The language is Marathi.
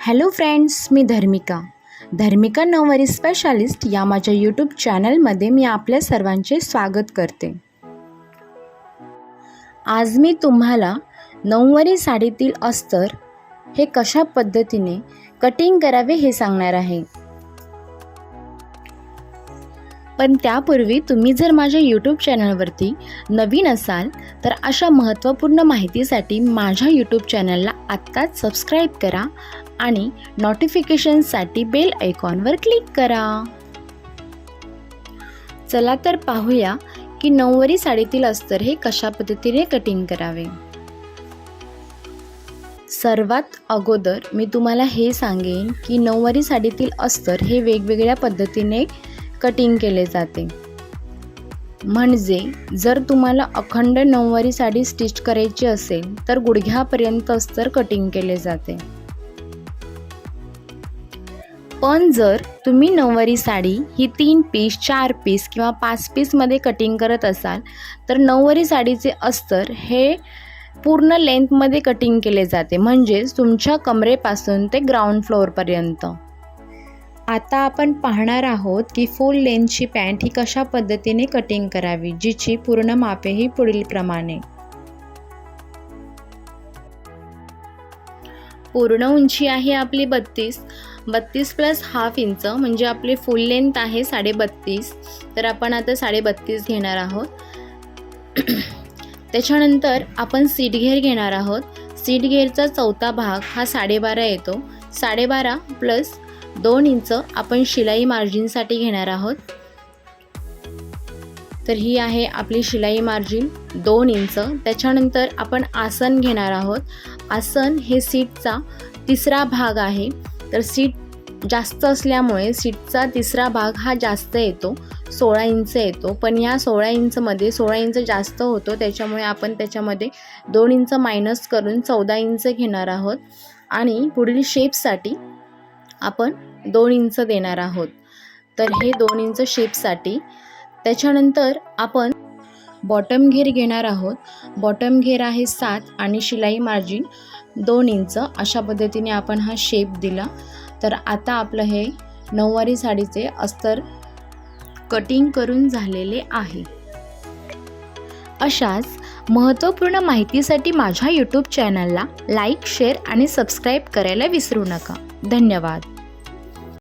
हॅलो फ्रेंड्स मी धर्मिका. धर्मिका नऊवारी स्पेशालिस्ट या माझ्या यूट्यूब चॅनलमध्ये मी आपल्या सर्वांचे स्वागत करते. आज मी तुम्हाला नऊवारी साडीतील अस्तर हे कशा पद्धतीने कटिंग करावे हे सांगणार आहे. पण त्यापूर्वी तुम्ही जर माझ्या यूट्यूब चॅनलवरती नवीन असाल तर अशा महत्त्वपूर्ण माहितीसाठी माझ्या यूट्यूब चॅनलला आत्ताच सबस्क्राईब करा आणि नोटिफिकेशनसाठी बेल आयकॉनवर क्लिक करा. चला तर पाहूया की नऊवारी साडीतील अस्तर हे कशा पद्धतीने कटिंग करावे. सर्वात अगोदर मी तुम्हाला हे सांगेन की नऊवारी साडीतील अस्तर हे वेगवेगळ्या पद्धतीने कटिंग केले जाते. म्हणजे जर तुम्हाला अखंड नऊवारी साडी स्टिच करायची असेल तर गुडघ्यापर्यंत अस्तर कटिंग केले जाते. पण जर तुम्ही नऊवारी साडी ही तीन पीस चार पीस किंवा पाच पीसमध्ये कटिंग करत असाल तर नऊवारी साडीचे अस्तर हे पूर्ण लेंथमध्ये कटिंग केले जाते. म्हणजेच तुमच्या कमरेपासून ते ग्राउंड फ्लोअरपर्यंत. आता आपण पाहणार आहोत की फुल लेंथची पॅन्ट ही कशा पद्धतीने कटिंग करावी जिची पूर्ण मापे ही पुढील प्रमाणे. पूर्ण उंची आहे आपली बत्तीस. बत्तीस प्लस हाफ इंच म्हणजे आपली फुल लेंथ आहे साडे बत्तीस तर आपण आता साडे बत्तीस घेणार आहोत. त्याच्यानंतर आपण सीट घेर घेणार आहोत. सीट घेरचा चौथा भाग हा साडेबारा येतो. साडेबारा प्लस दोन इंच आपण शिलाई मार्जिनसाठी घेणार आहोत. तर ही आहे आपली शिलाई मार्जिन दोन इंच. त्याच्यानंतर आपण आसन घेणार आहोत. आसन हे सीटचा तिसरा भाग आहे. तर सीट जास्त असल्यामुळे सीटचा तिसरा भाग हा जास्त येतो सोळा इंच येतो. पण या सोळा इंचमध्ये सोळा इंच जास्त होतो त्याच्यामुळे आपण त्याच्यामध्ये दोन इंच मायनस करून चौदा इंच घेणार आहोत. आणि पुढील शेपसाठी आपण दोन इंच देणार आहोत. तर हे दोन इंच शेपसाठी त्याच्यानंतर आपण बॉटम घेर घेणार आहोत. बॉटम घेर आहे सात आणि शिलाई मार्जिन दोन इंच. अशा पद्धतीने आपण हा शेप दिला. तर आता आपलं हे नऊवारी साडीचे अस्तर कटिंग करून झालेले आहे. अशाच महत्त्वपूर्ण माहितीसाठी माझ्या यूट्यूब चॅनलला लाईक शेअर आणि सबस्क्राईब करायला विसरू नका. धन्यवाद.